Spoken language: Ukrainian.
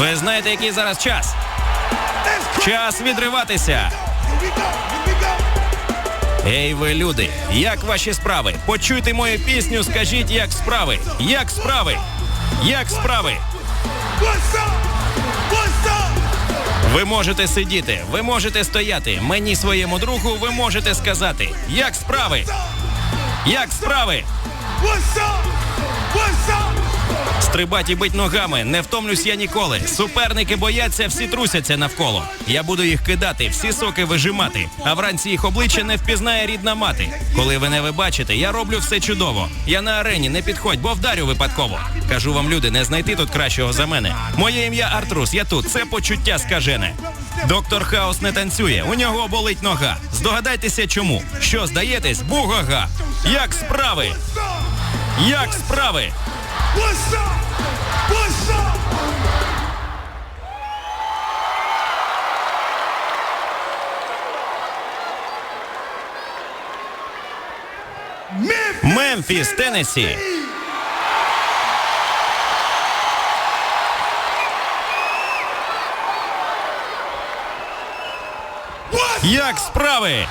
Ви знаєте, який зараз час? Час відриватися. Ей, ви люди, як ваші справи? Почуйте мою пісню, скажіть, як справи? Як справи? Як справи? Ви можете сидіти, ви можете стояти. Мені своєму другу ви можете сказати, як справи? Як справи? Стрибать і бить ногами, не втомлюсь я ніколи. Суперники бояться, всі трусяться навколо. Я буду їх кидати, всі соки вижимати. А вранці їх обличчя не впізнає рідна мати. Коли ви не ви бачите, я роблю все чудово. Я на арені не підходь, бо вдарю випадково. Кажу вам, люди, не знайти тут кращого за мене. Моє ім'я Артрус, я тут. Це почуття скажене. Доктор Хаус не танцює, у нього болить нога. Здогадайтеся, чому? Що здаєтесь? Бугага. Як справи? Як справи? What's up? What's up? Мемфіс, Теннессі. What's Як справи?